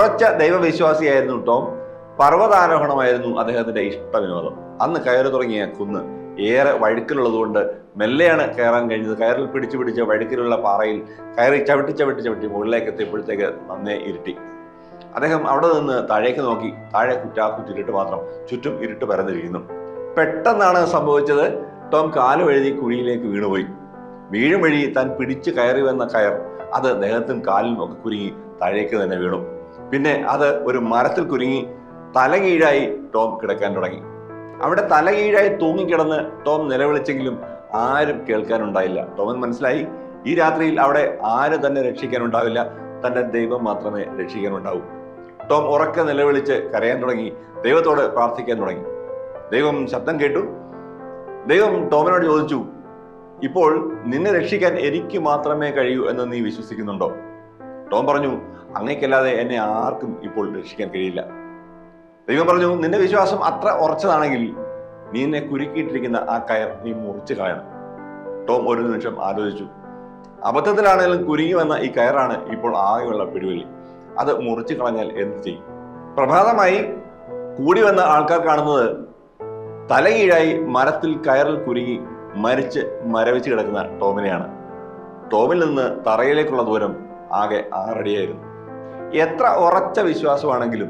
ഉറച്ച ദൈവവിശ്വാസിയായിരുന്നു ടോം. പർവതാരോഹണമായിരുന്നു അദ്ദേഹത്തിന്റെ ഇഷ്ടവിനോദം. അന്ന് കയറി തുടങ്ങിയ കുന്ന് ഏറെ വഴുക്കിലുള്ളതുകൊണ്ട് മെല്ലെയാണ് കയറാൻ കഴിഞ്ഞത്. കയറിൽ പിടിച്ചു പിടിച്ച വഴുക്കിലുള്ള പാറയിൽ കയറി ചവിട്ടി ചവിട്ടി ചവിട്ടി മുകളിലേക്ക് എത്തിയപ്പോഴത്തേക്ക് നന്നേ ഇരുട്ടി. അദ്ദേഹം അവിടെ നിന്ന് താഴേക്ക് നോക്കി. താഴെ കുറ്റാക്കുറ്റിരുട്ട് മാത്രം ചുറ്റും ഇരുട്ട് പരന്നിരിക്കുന്നു. പെട്ടെന്നാണ് സംഭവിച്ചത്. ടോം കാലു വഴുതി കുഴിയിലേക്ക് വീണുപോയി. വീഴും വഴി താൻ പിടിച്ചു കയറി വന്ന കയർ അത് ദേഹത്തും കാലിലും ഒക്കെ കുരുങ്ങി താഴേക്ക് തന്നെ വീണു. പിന്നെ അത് ഒരു മരത്തിൽ കുരുങ്ങി തലകീഴായി ടോം കിടക്കാൻ തുടങ്ങി. അവിടെ തലകീഴായി തൂങ്ങിക്കിടന്ന് ടോം നിലവിളിച്ചെങ്കിലും ആരും കേൾക്കാനുണ്ടായില്ല. ടോമിന് മനസ്സിലായി ഈ രാത്രിയിൽ അവിടെ ആര് തന്നെ രക്ഷിക്കാനുണ്ടാവില്ല തന്റെ ദൈവം മാത്രമേ രക്ഷിക്കാനുണ്ടാവൂ. ടോം ഉറക്കെ നിലവിളിച്ച് കരയാൻ തുടങ്ങി ദൈവത്തോട് പ്രാർത്ഥിക്കാൻ തുടങ്ങി. ദൈവം ശബ്ദം കേട്ടു. ദൈവം ടോമിനോട് ചോദിച്ചു ഇപ്പോൾ നിന്നെ രക്ഷിക്കാൻ എനിക്ക് മാത്രമേ കഴിയൂ എന്ന് നീ വിശ്വസിക്കുന്നുണ്ടോ? ടോം പറഞ്ഞു അങ്ങേക്കല്ലാതെ എന്നെ ആർക്കും ഇപ്പോൾ രക്ഷിക്കാൻ കഴിയില്ല. ദൈവം പറഞ്ഞു നിന്റെ വിശ്വാസം അത്ര ഉറച്ചതാണെങ്കിൽ നീ എന്നെ കുരുക്കിയിട്ടിരിക്കുന്ന ആ കയർ നീ മുറിച്ച് കളയണം. ടോം ഒരു നിമിഷം ആലോചിച്ചു. അബദ്ധത്തിലാണെങ്കിലും കുരുങ്ങി വന്ന ഈ കയറാണ് ഇപ്പോൾ ആകെയുള്ള പിടിവലി അത് മുറിച്ചു കളഞ്ഞാൽ എന്ത് ചെയ്യും? പ്രഭാതമായി കൂടി വന്ന ആൾക്കാർ കാണുന്നത് തലകീഴായി മരത്തിൽ കയറിൽ കുരുങ്ങി മരിച്ച് മരവിച്ച് കിടക്കുന്ന ടോമിനെയാണ്. ടോമിൽ നിന്ന് തറയിലേക്കുള്ള ദൂരം ആകെ ആറടിയായിരുന്നു. എത്ര ഉറച്ച വിശ്വാസമാണെങ്കിലും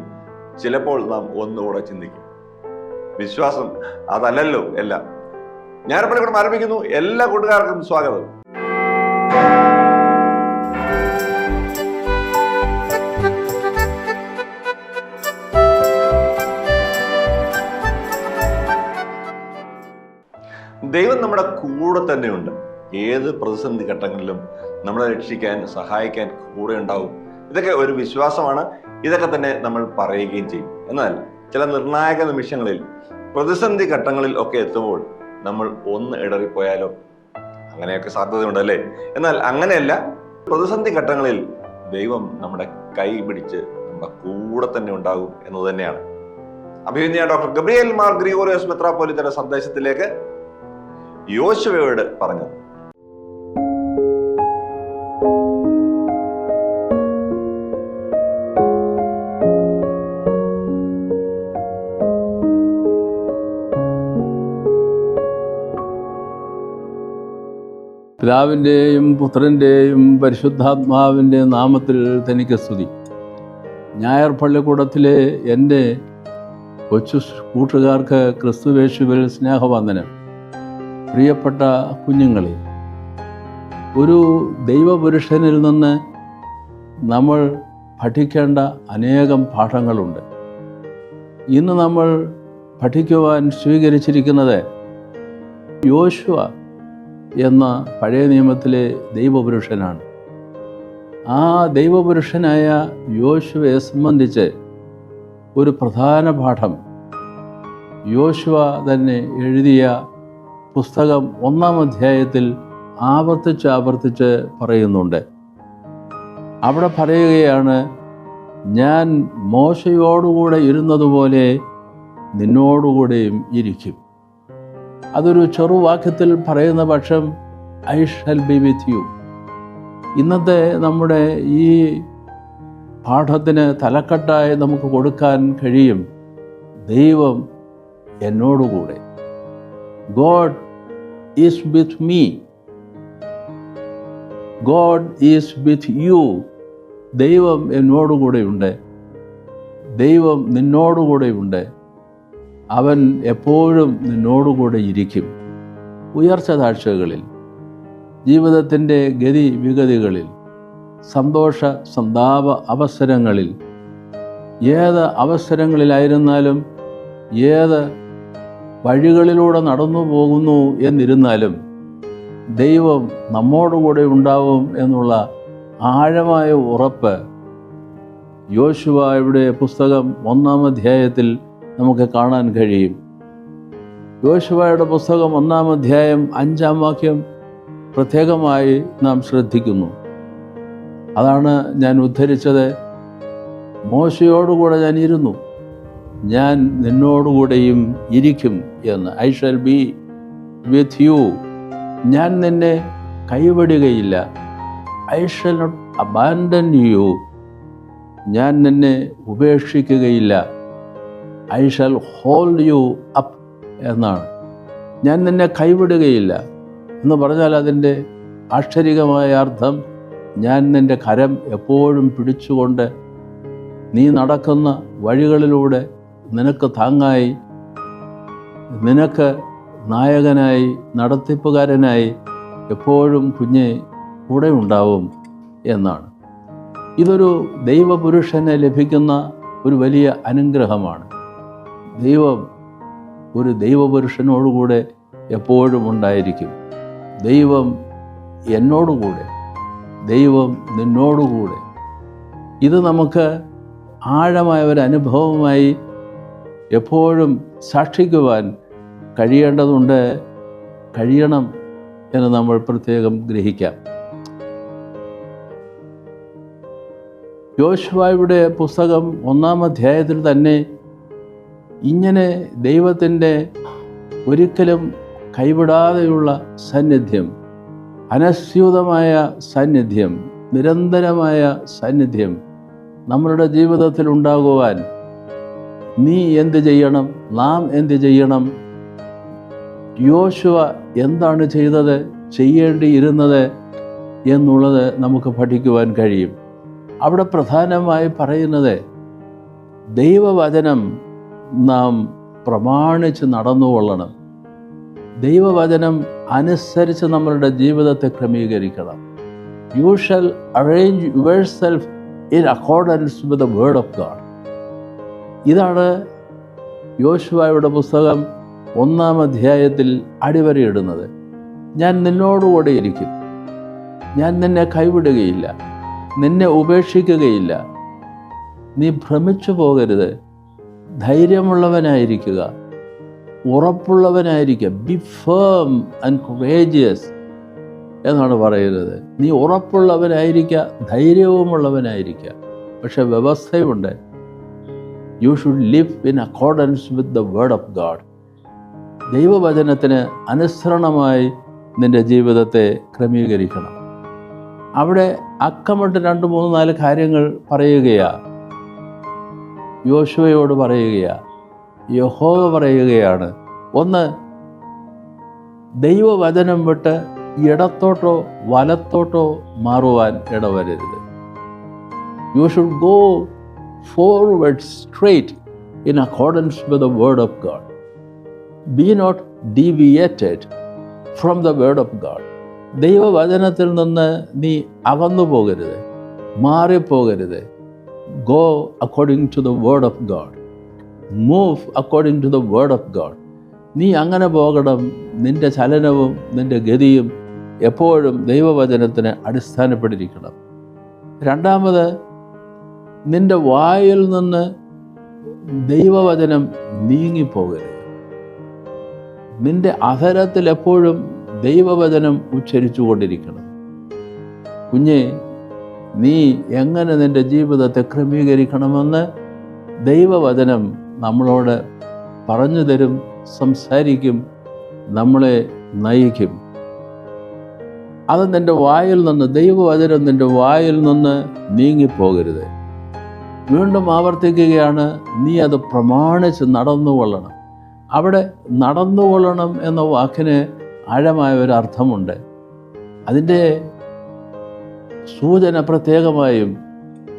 ചിലപ്പോൾ നാം ഒന്നുകൂടെ ചിന്തിക്കും. വിശ്വാസം അതല്ലല്ലോ എല്ലാം. ഞാനിപ്പോൾ ഇവിടെ ആരംഭിക്കുന്നു. എല്ലാ കൂട്ടുകാർക്കും സ്വാഗതം. ദൈവം നമ്മുടെ കൂടെ തന്നെയുണ്ട്. ഏത് പ്രതിസന്ധി ഘട്ടങ്ങളിലും നമ്മളെ രക്ഷിക്കാൻ സഹായിക്കാൻ കൂടെ ഉണ്ടാവും ഇതൊക്കെ ഒരു വിശ്വാസമാണ്. ഇതൊക്കെ തന്നെ നമ്മൾ പറയുകയും ചെയ്യും. എന്നാൽ ചില നിർണായക നിമിഷങ്ങളിൽ പ്രതിസന്ധി ഘട്ടങ്ങളിൽ ഒക്കെ എത്തുമ്പോൾ നമ്മൾ ഒന്ന് ഇടറിപ്പോയാലോ? അങ്ങനെയൊക്കെ സാധ്യതയുണ്ട് അല്ലേ? എന്നാൽ അങ്ങനെയല്ല പ്രതിസന്ധി ഘട്ടങ്ങളിൽ ദൈവം നമ്മുടെ കൈ പിടിച്ച് നമ്മുടെ കൂടെ തന്നെ ഉണ്ടാകും എന്ന് തന്നെയാണ്. അഭിനന്ദ ഡോക്ടർ ഗബ്രിയേൽ മാർ ഗ്രിഗോറിയോസ് മെത്രാപ്പോലിത്തയുടെ സന്ദേശത്തിലേക്ക് യോശുവയോട് പറഞ്ഞത്. പിതാവിന്റെയും പുത്രന്റെയും പരിശുദ്ധാത്മാവിന്റെ നാമത്തിൽ തനിക്ക് സ്തുതി. ഞായർ പള്ളിക്കൂടത്തിലെ എന്റെ കൊച്ചു കൂട്ടുകാർക്ക് ക്രിസ്തുവേശുവിൽ സ്നേഹവന്ദനം. പ്രിയപ്പെട്ട കുഞ്ഞുങ്ങളെ ഒരു ദൈവപുരുഷനിൽ നിന്ന് നമ്മൾ പഠിക്കേണ്ട അനേകം പാഠങ്ങളുണ്ട്. ഇന്ന് നമ്മൾ പഠിക്കുവാൻ സ്വീകരിച്ചിരിക്കുന്നത് യോശുവ എന്ന പഴയ നിയമത്തിലെ ദൈവപുരുഷനാണ്. ആ ദൈവപുരുഷനായ യോശുവയെ സംബന്ധിച്ച് ഒരു പ്രധാന പാഠം യോശുവ തന്നെ എഴുതിയ പുസ്തകം ഒന്നാം അധ്യായത്തിൽ ആവർത്തിച്ച് ആവർത്തിച്ച് പറയുന്നുണ്ട്. അവിടെ പറയുകയാണ് ഞാൻ മോശയോടുകൂടെ ഇരുന്നതുപോലെ നിന്നോടുകൂടെയും ഇരിക്കും. അതൊരു ചെറുവാക്യത്തിൽ പറയുന്ന പക്ഷം I shall be with you. ഇന്നത്തെ നമ്മുടെ ഈ പാഠത്തിന് തലക്കെട്ടായി നമുക്ക് കൊടുക്കാൻ കഴിയും ദൈവം എന്നോടുകൂടെ. God is with me. God is with you. ദൈവം എന്നോടുകൂടെയുണ്ട്. ദൈവം നിന്നോടുകൂടെയുണ്ട്. അവൻ എപ്പോഴും നിന്നോടുകൂടെ ഇരിക്കും. ഉയർച്ച താഴ്ചകളിൽ ജീവിതത്തിന്റെ ഗതി വിഗതികളിൽ സന്തോഷ സന്താപ അവസരങ്ങളിൽ. ഏത് അവസരങ്ങളിലായിരുന്നാലും ഏത് വഴികളിലൂടെ നടന്നു പോകുന്നു എന്നിരുന്നാലും ദൈവം നമ്മോടുകൂടെ ഉണ്ടാവും എന്നുള്ള ആഴമായ ഉറപ്പ്. യോശുവയുടെ പുസ്തകം ഒന്നാം അധ്യായത്തിൽ നമുക്ക് കാണാൻ കഴിയും. യോശുവയുടെ പുസ്തകം ഒന്നാം അധ്യായം അഞ്ചാം വാക്യം പ്രത്യേകമായി നാം ശ്രദ്ധിക്കുന്നു. അതാണ് ഞാൻ ഉദ്ധരിച്ചത്. മോശയോടുകൂടെ ഞാൻ ഇരുന്നു. ഞാൻ നിന്നോടുകൂടെയും ഇരിക്കും എന്ന്. I shall be with you. ഞാൻ നിന്നെ കൈവിടുകയില്ല. I shall not abandon you. ഞാൻ നിന്നെ ഉപേക്ഷിക്കുകയില്ല. I shall hold you up എന്നാണ്. ഞാൻ നിന്നെ കൈവിടുകയില്ല എന്ന് പറഞ്ഞാൽ അതിന്റെ ആക്ഷരികമായ അർത്ഥം ഞാൻ നിന്റെ കരം എപ്പോഴും പിടിച്ചുകൊണ്ട് നീ നടക്കുന്ന വഴികളിലൂടെ നിനക്ക് താങ്ങായി നിനക്ക് നായകനായി നടത്തിപ്പുകാരനായി എപ്പോഴും കുഞ്ഞെ കൂടെ ഉണ്ടാവും എന്നാണ്. ഇതൊരു ദൈവപുരുഷന് ലഭിക്കുന്ന ഒരു വലിയ അനുഗ്രഹമാണ്. ദൈവം ഒരു ദൈവപുരുഷനോടുകൂടെ എപ്പോഴും ഉണ്ടായിരിക്കും. ദൈവം എന്നോടുകൂടെ ദൈവം നിന്നോടുകൂടെ. ഇത് നമുക്ക് ആഴമായ ഒരു അനുഭവമായി എപ്പോഴും സാക്ഷിക്കുവാൻ കഴിയേണ്ടതുണ്ട്. കഴിയണം എന്ന് നമ്മൾ പ്രത്യേകം ഗ്രഹിക്കാം. യോശുവായുടെ പുസ്തകം ഒന്നാം അധ്യായത്തിൽ തന്നെ ഇങ്ങനെ ദൈവത്തിന്റെ ഒരിക്കലും കൈവിടാതെയുള്ള സാന്നിധ്യം അനസ്യൂതമായ സാന്നിധ്യം നിരന്തരമായ സാന്നിധ്യം നമ്മളുടെ ജീവിതത്തിൽ ഉണ്ടാകുവാൻ നീ എന്ത് ചെയ്യണം നാം എന്ത് ചെയ്യണം യോശുവ എന്താണ് ചെയ്തത് ചെയ്യേണ്ടിയിരുന്നത് എന്നുള്ളത് നമുക്ക് പഠിക്കുവാൻ കഴിയും. അവിടെ പ്രധാനമായി പറയുന്നത് ദൈവവചനം നാം പ്രമാണിച്ച് നടന്നുകൊള്ളണം. ദൈവവചനം അനുസരിച്ച് നമ്മളുടെ ജീവിതത്തെ ക്രമീകരിക്കണം. You shall arrange yourself in accordance with the word of God ഇതാണ് യോശുവായുടെ പുസ്തകം ഒന്നാം അധ്യായത്തിൽ അടിവരയിടുന്നത്. ഞാൻ നിന്നോടുകൂടെ ഇരിക്കും. ഞാൻ നിന്നെ കൈവിടുകയില്ല. നിന്നെ ഉപേക്ഷിക്കുകയില്ല. നീ ഭ്രമിച്ചു പോകരുത് ധൈര്യമുള്ളവനായിരിക്കുക. ഉറപ്പുള്ളവനായിരിക്കുക. ബി ഫേം ആൻഡ് കുറേജിയസ് എന്നാണ് പറയുന്നത്. നീ ഉറപ്പുള്ളവനായിരിക്കുക ധൈര്യവുമുള്ളവനായിരിക്കുക. പക്ഷെ വ്യവസ്ഥയുണ്ട്. You should live in accordance with the word of God ദൈവവചനത്തിന് അനുസരണമായി നിന്റെ ജീവിതത്തെ ക്രമീകരിക്കണം. അവിടെ അക്കമിട്ട് രണ്ട് മൂന്ന് നാല് കാര്യങ്ങൾ പറയുകയാ. യോശുവയോട് പറയുകയാണ് യഹോവ പറയുകയാണ് ഒന്ന് ദൈവവചനം വിട്ട് ഇടത്തോട്ടോ വലത്തോട്ടോ മാറുവാൻ ഇടവരരുത്. You should go forward straight in accordance with the word of God be not deviated from the word of God ദൈവവചനത്തിൽ നിന്ന് നീ അകന്നു പോകരുത് മാറിപ്പോകരുത്. Go according to the word of God move according to the word of God നീ അങ്ങനെ പോകണം. നിന്റെ ചലനവും നിന്റെ ഗതിയും എപ്പോഴും ദൈവവചനത്തിന് അടിസ്ഥാനപ്പെട്ടിരിക്കണം. രണ്ടാമത് നിന്റെ വായിൽ നിന്ന് ദൈവവചനം നീങ്ങിപ്പോകരുത്. നിന്റെ അധരത്തിൽ എപ്പോഴും ദൈവവചനം ഉച്ചരിച്ചു കൊണ്ടിരിക്കണം കുഞ്ഞെ നീ എങ്ങനെ നിന്റെ ജീവിതത്തെ ക്രമീകരിക്കണമെന്ന് ദൈവവചനം നമ്മളോട് പറഞ്ഞു തരും സംസാരിക്കും നമ്മളെ നയിക്കും. അത് നിന്റെ വായിൽ നിന്ന് ദൈവവചനം നിന്റെ വായിൽ നിന്ന് നീങ്ങിപ്പോകരുത്. വീണ്ടും ആവർത്തിക്കുകയാണ് നീ അത് പ്രമാണിച്ച് നടന്നുകൊള്ളണം. അവിടെ നടന്നുകൊള്ളണം എന്ന വാക്കിന് ആഴമായ ഒരു അർത്ഥമുണ്ട്. അതിന്റെ സൂചന പ്രത്യേകമായും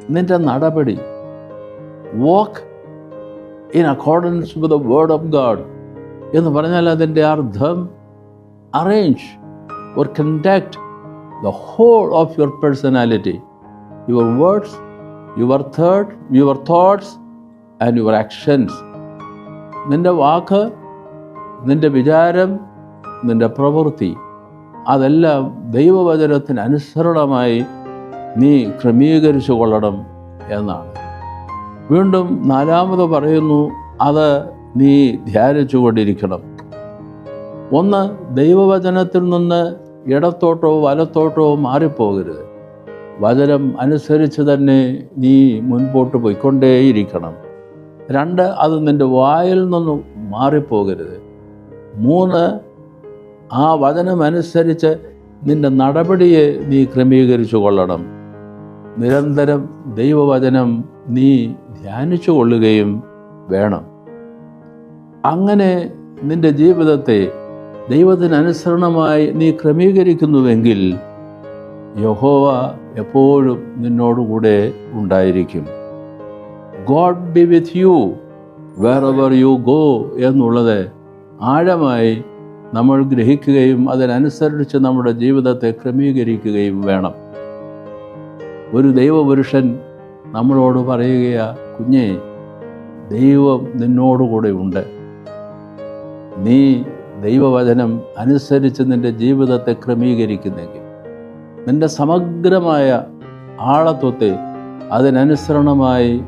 നിന്റെ നടപടി. Walk in accordance with the word of God എന്ന് പറഞ്ഞാൽ അതിന്റെ അർത്ഥം arrange or conduct the whole of your personality your words your third your thoughts and your actions നിന്റെ വാക്ക് നിന്റെ വിചാരം നിന്റെ പ്രവൃത്തി അതെല്ലാം ദൈവവചനത്തിന് അനുസരണമായി നീ ക്രമീകരിച്ചു കൊള്ളണം എന്നാണ്. വീണ്ടും നാലാമത് പറയുന്നു അത് നീ ധ്യാനിച്ചു കൊണ്ടിരിക്കണം ഒന്ന് ദൈവവചനത്തിൽ നിന്ന് ഇടത്തോട്ടോ വലത്തോട്ടോ മാറിപ്പോകരുത്. വചനം അനുസരിച്ച് തന്നെ നീ മുൻപോട്ട് പോയിക്കൊണ്ടേയിരിക്കണം. രണ്ട് അത് നിന്റെ വായിൽ നിന്നും മാറിപ്പോകരുത്. മൂന്ന് ആ വചനമനുസരിച്ച് നിന്റെ നടപടിയെ നീ ക്രമീകരിച്ചു കൊള്ളണം നിരന്തരം ദൈവവചനം നീ ധ്യാനിച്ചു കൊള്ളുകയും വേണം. അങ്ങനെ നിന്റെ ജീവിതത്തെ ദൈവത്തിനനുസരണമായി നീ ക്രമീകരിക്കുന്നുവെങ്കിൽ യഹോവ എപ്പോഴും നിന്നോടുകൂടെ ഉണ്ടായിരിക്കും. God be with you wherever you go എന്നുള്ളത് ആഴമായി നമ്മൾ ഗ്രഹിക്കുകയും അതിനനുസരിച്ച് നമ്മുടെ ജീവിതത്തെ ക്രമീകരിക്കുകയും വേണം. ഒരു ദൈവപുരുഷൻ നമ്മളോട് പറയുകയാ കുഞ്ഞേ ദൈവം നിന്നോടുകൂടെ ഉണ്ട്. നീ ദൈവവചനം അനുസരിച്ച് നിന്റെ ജീവിതത്തെ ക്രമീകരിക്കുന്നെങ്കിൽ. നിന്റെ സമഗ്രമായ ആളത്വത്തെ അതിനനുസരണമായി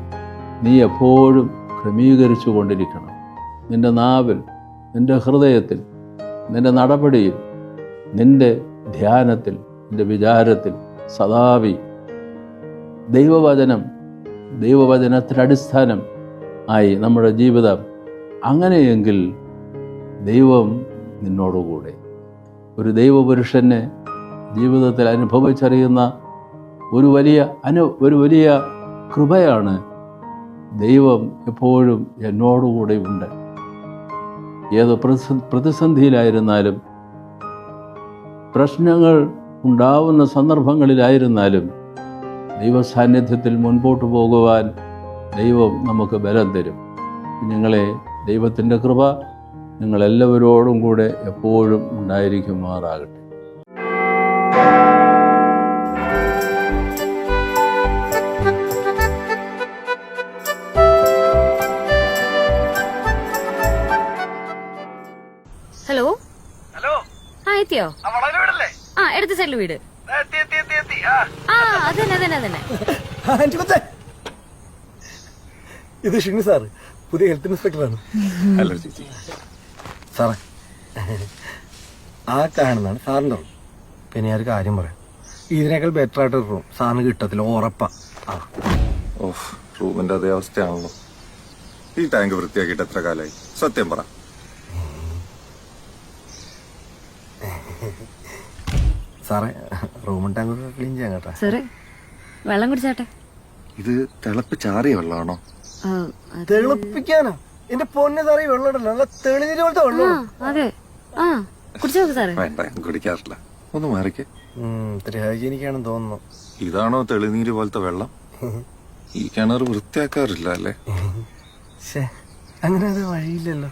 നീ എപ്പോഴും ക്രമീകരിച്ചു കൊണ്ടിരിക്കണം. നിന്റെ നാവിൽ നിന്റെ ഹൃദയത്തിൽ നിന്റെ നടപടിയിൽ നിന്റെ ധ്യാനത്തിൽ നിന്റെ വിചാരത്തിൽ സദാവി ദൈവവചനം ദൈവവചനത്തിന് അടിസ്ഥാനം ആയി നമ്മുടെ ജീവിതം. അങ്ങനെയെങ്കിൽ ദൈവം നിന്നോടുകൂടെ. ഒരു ദൈവപുരുഷനെ ജീവിതത്തിൽ അനുഭവിച്ചറിയുന്ന ഒരു വലിയ അനു ഒരു വലിയ കൃപയാണ് ദൈവം എപ്പോഴും എന്നോടുകൂടെ ഉണ്ട്. ഏത് പ്രതിസ പ്രതിസന്ധിയിലായിരുന്നാലും പ്രശ്നങ്ങൾ ഉണ്ടാവുന്ന സന്ദർഭങ്ങളിലായിരുന്നാലും ദൈവ സാന്നിധ്യത്തിൽ മുൻപോട്ട് പോകുവാൻ ദൈവം നമുക്ക് ബലം തരും. കുഞ്ഞുങ്ങളെ ദൈവത്തിന്റെ കൃപ നിങ്ങളെല്ലാവരോടും കൂടെ എപ്പോഴും ഉണ്ടായിരിക്കുമാറാകട്ടെ. Hello hello. ആ എത്തിയോ? ആ വളരെ വീടല്ലേ? ആ എടുത്ത സൈഡിൽ വീട്. ആ ആ അതന്നെ അതന്നെ അതന്നെ. ആന്റി കൊച്ചേ ഇത് ഷിണി സാറ് പുതിയ ഹെൽത്ത് ഇൻസ്പെക്ടറാണ്. ഹലോ ചേച്ചി. സാറേ ആ കാണുന്നതാണ് സാറിന്റെ റൂം. പിന്നെ ഞാൻ ഒരു കാര്യം പറയാം. ഇതിനേക്കാൾ ബെറ്റർ ആയിട്ടൊരു റൂം സാറിന് കിട്ടത്തില്ല ഉറപ്പാ. ആ. ഓഫ് റൂമിന്റെ അതേ അവസ്ഥയാണല്ലോ. ഈ ടാങ്ക് വൃത്തിയാക്കിയിട്ട് എത്ര കാലമായി സത്യം പറ. സാറേ റൂമും ടാങ്കൊക്കെ ക്ലീൻ ചെയ്യാൻ കേട്ടാ. സാറേ വെള്ളം കുടിച്ചാട്ടെ? ഇത് തിളപ്പിച്ചാറിയ വെള്ളമാണോ? ആ, തെളിപ്പിക്കാനോ. എന്റെ പൊന്നെ സാറേ ഈ വെള്ളം ഉണ്ടല്ലോ നല്ല തെളിനീര് പോലത്തെ വെള്ളം അതെ. ആ കുടിച്ചു നോക്ക് സാറേ വേണ്ട ഞാൻ കുടിക്കാറില്ല. ഒന്ന് മാറിക്കേ. ഇത്തിരി ഹൈജീനിക്കാണെന്ന് തോന്നുന്നു. ഇതാണോ തെളിനീര് പോലത്തെ വെള്ളം? ഈ കിണർ വൃത്തിയാക്കാറില്ല അല്ലേ? ശേ അങ്ങനെ അത് വഴിയില്ലല്ലോ.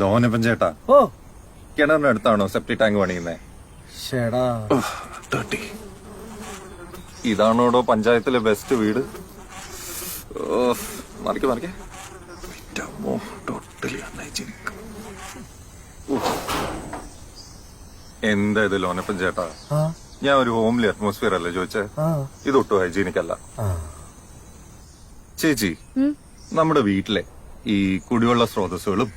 ലോനപ്പൻ ചേട്ടാ. ഓ കിണറിന്റെ അടുത്താണോ സെപ്റ്റി ടാങ്ക് പണിയുന്നത് ഷേടാ. ഇതാണോടോ പഞ്ചായത്തിലെ ബെസ്റ്റ് വീട്? ഓ മറിക്കെ മറിക്കെ. ടോട്ടലി എന്താ ഇത് ലോനപ്പൻ ചേട്ടാ? ഞാൻ ഒരു ഹോംലി അറ്റ്മോസ്ഫിയർ അല്ലേ ചോദിച്ചേ? ഇത് ഇതൊട്ടും ഹൈജീനിക് അല്ല. ചേച്ചി നമ്മുടെ വീട്ടിലെ ഈ കുടിവെള്ള സ്രോതസ്സുകളും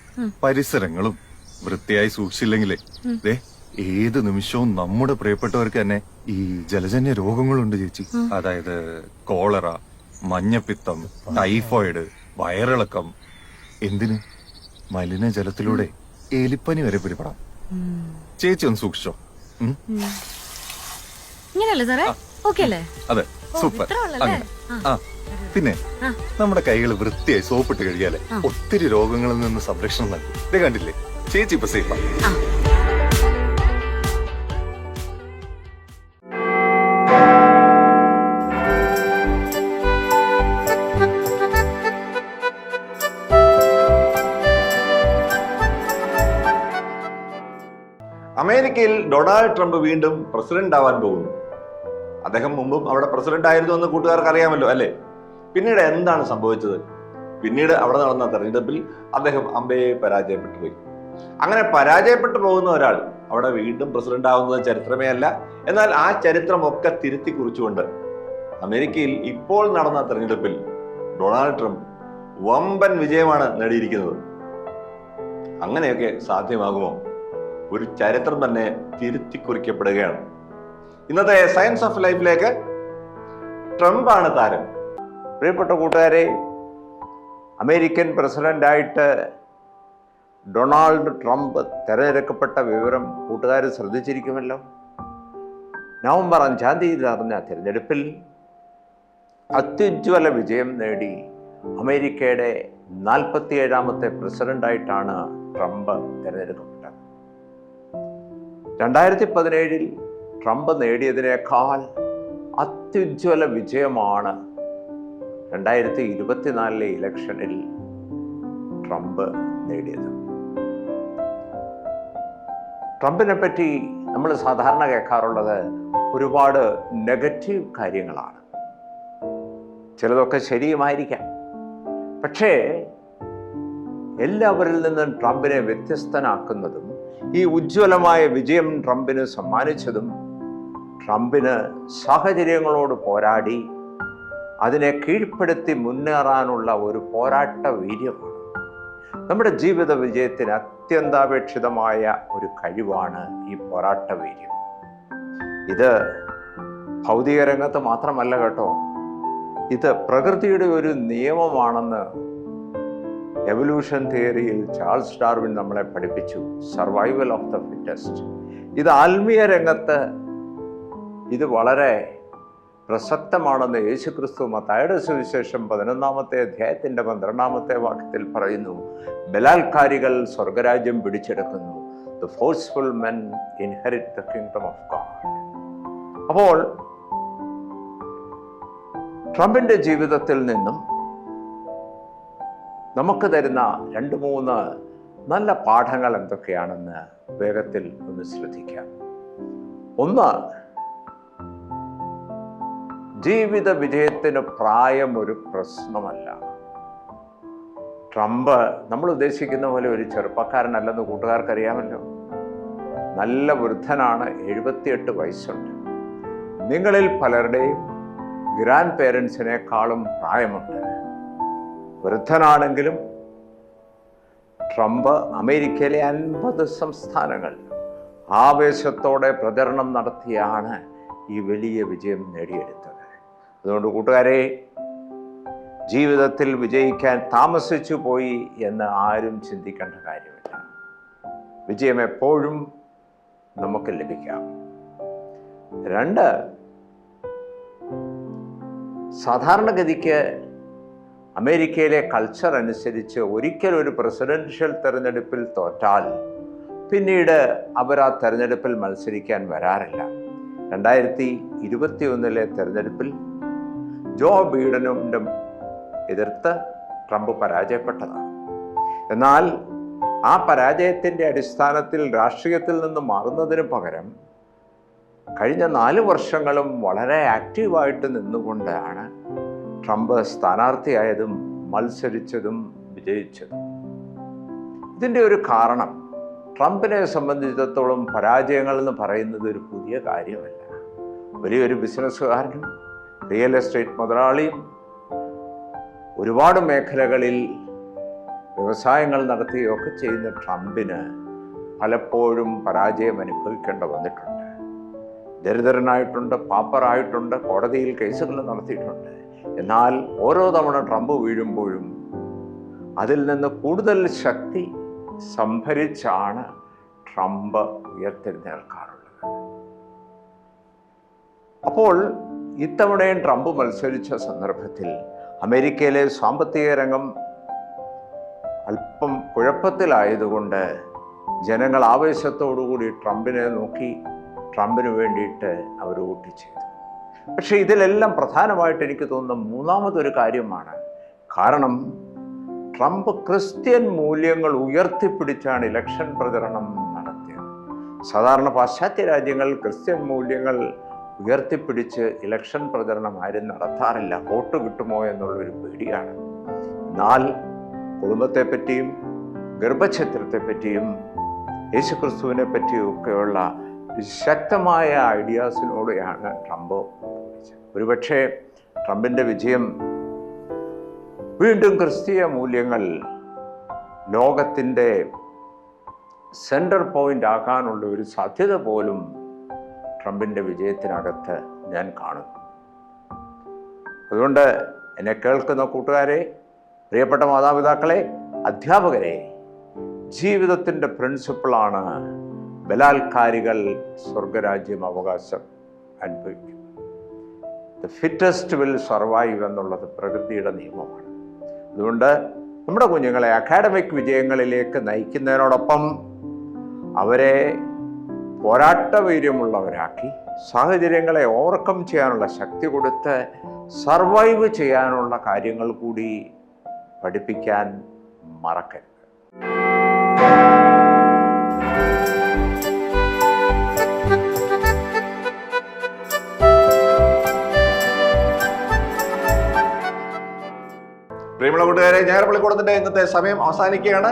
പരിസരങ്ങളും വൃത്തിയായി സൂക്ഷിച്ചില്ലെങ്കിലേ. ദേ ഏത് നിമിഷവും നമ്മുടെ പ്രിയപ്പെട്ടവർക്ക് തന്നെ ഈ ജലജന്യ രോഗങ്ങളുണ്ട് ചേച്ചി. അതായത് കോളറ മഞ്ഞപ്പിത്തം ടൈഫോയിഡ് വയറിളക്കം. എന്തിന്? മലിനജലത്തിലൂടെ എലിപ്പനി വരെ പിടിപെടാം. ചേച്ചി ഒന്ന് സൂക്ഷിച്ചോ? ഉം? ഇങ്ങനെയല്ലേ സാറേ? ഓക്കെ അല്ലേ? അതെ സൂപ്പർ? അങ്ങനെ. ആ. പിന്നെ നമ്മുടെ കൈകൾ വൃത്തിയായി സോപ്പിട്ട് കഴിയാലേ ഒത്തിരി രോഗങ്ങളിൽ നിന്ന് സംരക്ഷണം നൽകും. ഇത് കണ്ടില്ലേ? ചേച്ചി ഇപ്പൊ സേഫാ അമേരിക്കയിൽ ഡൊണാൾഡ് ട്രംപ് വീണ്ടും പ്രസിഡന്റ് ആവാൻ പോകുന്നു. അദ്ദേഹം മുമ്പും അവിടെ പ്രസിഡന്റ് ആയിരുന്നു എന്ന് കൂട്ടുകാർക്ക് അറിയാമല്ലോ അല്ലേ? പിന്നീട് എന്താണ് സംഭവിച്ചത്? പിന്നീട് അവിടെ നടന്ന തെരഞ്ഞെടുപ്പിൽ അദ്ദേഹം അമ്പയെ പരാജയപ്പെട്ടു. പോയി അങ്ങനെ പരാജയപ്പെട്ടു പോകുന്ന ഒരാൾ അവിടെ വീണ്ടും പ്രസിഡന്റ് ആവുന്നത് ചരിത്രമേ അല്ല എന്നാൽ ആ ചരിത്രമൊക്കെ തിരുത്തി കുറിച്ചുകൊണ്ട് അമേരിക്കയിൽ ഇപ്പോൾ നടന്ന തെരഞ്ഞെടുപ്പിൽ ഡൊണാൾഡ് ട്രംപ് വമ്പൻ വിജയമാണ് നേടിയിരിക്കുന്നത്. അങ്ങനെയൊക്കെ സാധ്യമാകുമോ? ഒരു ചരിത്രം തന്നെ തിരുത്തി കുറിക്കപ്പെടുകയാണ്. ഇന്നത്തെ സയൻസ് ഓഫ് ലൈഫിലേക്ക് ട്രംപ് ആണ് താരം. പ്രിയപ്പെട്ട കൂട്ടുകാരെ അമേരിക്കൻ പ്രസിഡന്റായിട്ട് ഡൊണാൾഡ് ട്രംപ് തെരഞ്ഞെടുക്കപ്പെട്ട വിവരം കൂട്ടുകാർ ശ്രദ്ധിച്ചിരിക്കുമല്ലോ? നവംബർ അഞ്ചാം തീയതി നടന്ന തിരഞ്ഞെടുപ്പിൽ അത്യുജ്വല വിജയം നേടി അമേരിക്കയുടെ നാൽപ്പത്തിയേഴാമത്തെ പ്രസിഡന്റായിട്ടാണ് ട്രംപ് തിരഞ്ഞെടുക്കപ്പെട്ടത്. രണ്ടായിരത്തി പതിനേഴിൽ ട്രംപ് നേടിയതിനേക്കാൾ അത്യുജ്വല വിജയമാണ് രണ്ടായിരത്തി ഇരുപത്തിനാലിലെ ഇലക്ഷനിൽ ട്രംപ് നേടിയത്. ട്രംപിനെ പറ്റി നമ്മൾ സാധാരണ കേൾക്കാറുള്ളത് ഒരുപാട് നെഗറ്റീവ് കാര്യങ്ങളാണ്. ചിലതൊക്കെ ശരിയുമായിരിക്കാം. പക്ഷേ എല്ലാവരിൽ നിന്നും ട്രംപിനെ വ്യത്യസ്തനാക്കുന്നതും ഈ ഉജ്ജ്വലമായ വിജയം ട്രംപിന് സമ്മാനിച്ചതും ട്രംപിന് സാഹചര്യങ്ങളോട് പോരാടി അതിനെ കീഴ്പ്പെടുത്തി മുന്നേറാനുള്ള ഒരു പോരാട്ട വീര്യമാണ്. നമ്മുടെ ജീവിത വിജയത്തിന് അത്യന്താപേക്ഷിതമായ ഒരു കഴിവാണ് ഈ പോരാട്ട വീര്യം. ഇത് ഭൗതിക രംഗത്ത് മാത്രമല്ല കേട്ടോ. ഇത് പ്രകൃതിയുടെ ഒരു നിയമമാണെന്ന് എവല്യൂഷൻ തിയറിയിൽ ചാൾസ് ഡാർവിൻ നമ്മളെ പഠിപ്പിച്ചു. സർവൈവൽ ഓഫ് ദ ഫിറ്റസ്റ്റ് ഇത് ആത്മീയ രംഗത്ത് ഇത് വളരെ പ്രസക്തമാണെന്ന് യേശുക്രിസ്തു മത്തായുടെ സുവിശേഷം പതിനൊന്നാമത്തെ അധ്യായത്തിന്റെ പന്ത്രണ്ടാമത്തെ വാക്യത്തിൽ പറയുന്നു. ബലാത്കാരികൾ സ്വർഗരാജ്യം പിടിച്ചെടുക്കുന്നു. The forceful men inherit the kingdom of God അപ്പോൾ ട്രംപിന്റെ ജീവിതത്തിൽ നിന്നും നമുക്ക് തരുന്ന രണ്ട് മൂന്ന് നല്ല പാഠങ്ങൾ എന്തൊക്കെയാണെന്ന് വേഗത്തിൽ ഒന്ന് ശ്രദ്ധിക്കാം. ഒന്ന് ജീവിത വിജയത്തിന് പ്രായം ഒരു പ്രശ്നമല്ല. ട്രംപ് നമ്മൾ ഉദ്ദേശിക്കുന്ന പോലെ ഒരു ചെറുപ്പക്കാരനല്ലെന്ന് കൂട്ടുകാർക്ക് അറിയാമല്ലോ നല്ല വൃദ്ധനാണ് എഴുപത്തിയെട്ട് വയസ്സുണ്ട്. നിങ്ങളിൽ പലരുടെയും ഗ്രാൻഡ് പേരൻസിനേക്കാളും പ്രായമുണ്ട്. വൃദ്ധനാണെങ്കിലും ട്രംപ് അമേരിക്കയിലെ അൻപത് സംസ്ഥാനങ്ങൾ ആവേശത്തോടെ പ്രചരണം നടത്തിയാണ് ഈ വലിയ വിജയം നേടിയെടുത്തത്. അതുകൊണ്ട് കൂട്ടുകാരെ ജീവിതത്തിൽ വിജയിക്കാൻ താമസിച്ചു പോയി എന്ന് ആരും ചിന്തിക്കേണ്ട കാര്യമില്ല. വിജയം എപ്പോഴും നമുക്ക് ലഭിക്കാം. രണ്ട് സാധാരണഗതിക്ക് അമേരിക്കയിലെ കൾച്ചർ അനുസരിച്ച് ഒരിക്കൽ ഒരു പ്രസിഡൻഷ്യൽ തെരഞ്ഞെടുപ്പിൽ തോറ്റാൽ പിന്നീട് അവർ ആ തെരഞ്ഞെടുപ്പിൽ മത്സരിക്കാൻ വരാറില്ല. രണ്ടായിരത്തി ഇരുപത്തി ഒന്നിലെ തെരഞ്ഞെടുപ്പിൽ ജോ ബീഡനും എതിർത്ത് ട്രംപ് പരാജയപ്പെട്ടതാണ്. എന്നാൽ ആ പരാജയത്തിന്റെ അടിസ്ഥാനത്തിൽ രാഷ്ട്രീയത്തിൽ നിന്ന് മാറുന്നതിന് പകരം കഴിഞ്ഞ നാല് വർഷങ്ങളും വളരെ ആക്റ്റീവായിട്ട് നിന്നുകൊണ്ടാണ് ട്രംപ് സ്ഥാനാർത്ഥിയായതും മത്സരിച്ചതും വിജയിച്ചതും. ഇതിന്റെ ഒരു കാരണം ട്രംപിനെ സംബന്ധിച്ചിടത്തോളം പരാജയങ്ങൾ എന്ന് പറയുന്നത് ഒരു പുതിയ കാര്യമല്ല. വലിയൊരു ബിസിനസ്സുകാരനും റിയൽ എസ്റ്റേറ്റ് മുതലാളി ഒരുപാട് മേഖലകളിൽ വ്യവസായങ്ങൾ നടത്തുകയൊക്കെ ചെയ്യുന്ന ട്രംപിന് പലപ്പോഴും പരാജയം അനുഭവിക്കേണ്ട വന്നിട്ടുണ്ട്. ദരിദ്രനായിട്ടുണ്ട് പാപ്പറായിട്ടുണ്ട് കോടതിയിൽ കേസുകൾ നടത്തിയിട്ടുണ്ട്. എന്നാൽ ഓരോ തവണ ട്രംപ് വീഴുമ്പോഴും അതിൽ നിന്ന് കൂടുതൽ ശക്തി സംഭരിച്ചാണ് ട്രംപ് ഉയർത്തെഴുന്നേൽക്കാറുള്ളത്. അപ്പോൾ ഇത്തവണയും ട്രംപ് മത്സരിച്ച സന്ദർഭത്തിൽ അമേരിക്കയിലെ സാമ്പത്തിക രംഗം അല്പം കുഴപ്പത്തിലായതുകൊണ്ട് ജനങ്ങൾ ആവേശത്തോടുകൂടി ട്രംപിനെ നോക്കി ട്രംപിന് വേണ്ടിയിട്ട് അവർ വോട്ട് ചെയ്തു. പക്ഷെ ഇതിലെല്ലാം പ്രധാനമായിട്ട് എനിക്ക് തോന്നുന്ന മൂന്നാമതൊരു കാര്യമാണ്. കാരണം ട്രംപ് ക്രിസ്ത്യൻ മൂല്യങ്ങൾ ഉയർത്തിപ്പിടിച്ചാണ് ഇലക്ഷൻ പ്രചരണം നടത്തിയത്. സാധാരണ പാശ്ചാത്യ രാജ്യങ്ങൾ ക്രിസ്ത്യൻ മൂല്യങ്ങൾ ഉയർത്തിപ്പിടിച്ച് ഇലക്ഷൻ പ്രചരണം ആരും നടത്താറില്ല. വോട്ട് കിട്ടുമോ എന്നുള്ളൊരു പേടിയാണ്. എന്നാൽ കുടുംബത്തെ പറ്റിയും ഗർഭഛത്രത്തെ പറ്റിയും യേശുക്രിസ്തുവിനെ പറ്റിയും ഒക്കെയുള്ള ശക്തമായ ഐഡിയാസിനോടെയാണ് ട്രംപ് ഒരുപക്ഷെ ട്രംപിന്റെ വിജയം വീണ്ടും ക്രിസ്തീയ മൂല്യങ്ങൾ ലോകത്തിന്റെ സെന്റർ പോയിന്റ് ആക്കാനുള്ള ഒരു സാധ്യത പോലും ട്രംപിന്റെ വിജയത്തിനകത്ത് ഞാൻ കാണുന്നു. അതുകൊണ്ട് എന്നെ കേൾക്കുന്ന കൂട്ടുകാരെ പ്രിയപ്പെട്ട മാതാപിതാക്കളെ അധ്യാപകരെ ജീവിതത്തിന്റെ പ്രിൻസിപ്പിളാണ് ബലാത്കാരികൾ സ്വർഗരാജ്യം അവകാശം അനുഭവിക്കും ദ ഫിറ്റസ്റ്റ് വിൽ സർവൈവ് എന്നുള്ളത് പ്രകൃതിയുടെ നിയമമാണ്. അതുകൊണ്ട് നമ്മുടെ കുഞ്ഞുങ്ങളെ അക്കാഡമിക് വിജയങ്ങളിലേക്ക് നയിക്കുന്നതിനോടൊപ്പം അവരെ പോരാട്ടവീര്യമുള്ളവരാക്കി സാഹചര്യങ്ങളെ ഓവർകം ചെയ്യാനുള്ള ശക്തി കൊടുത്ത് സർവൈവ് ചെയ്യാനുള്ള കാര്യങ്ങൾ കൂടി പഠിപ്പിക്കാൻ മറക്കരുത്. പ്രിയമുള്ള കൂട്ടുകാരെ ഞായർപ്പള്ളിക്കൂടത്തിന്റെ ഇന്നത്തെ സമയം അവസാനിക്കുകയാണ്.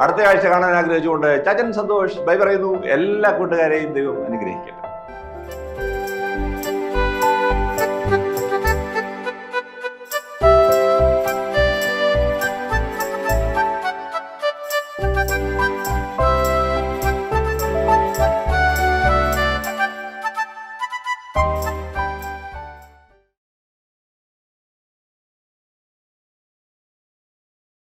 അടുത്ത ആഴ്ച കാണാൻ ആഗ്രഹിച്ചുകൊണ്ട് ചാച്ചൻ സന്തോഷ് ബൈ പറയുന്നു. എല്ലാ കൂട്ടുകാരെയും ദൈവം അനുഗ്രഹിക്കും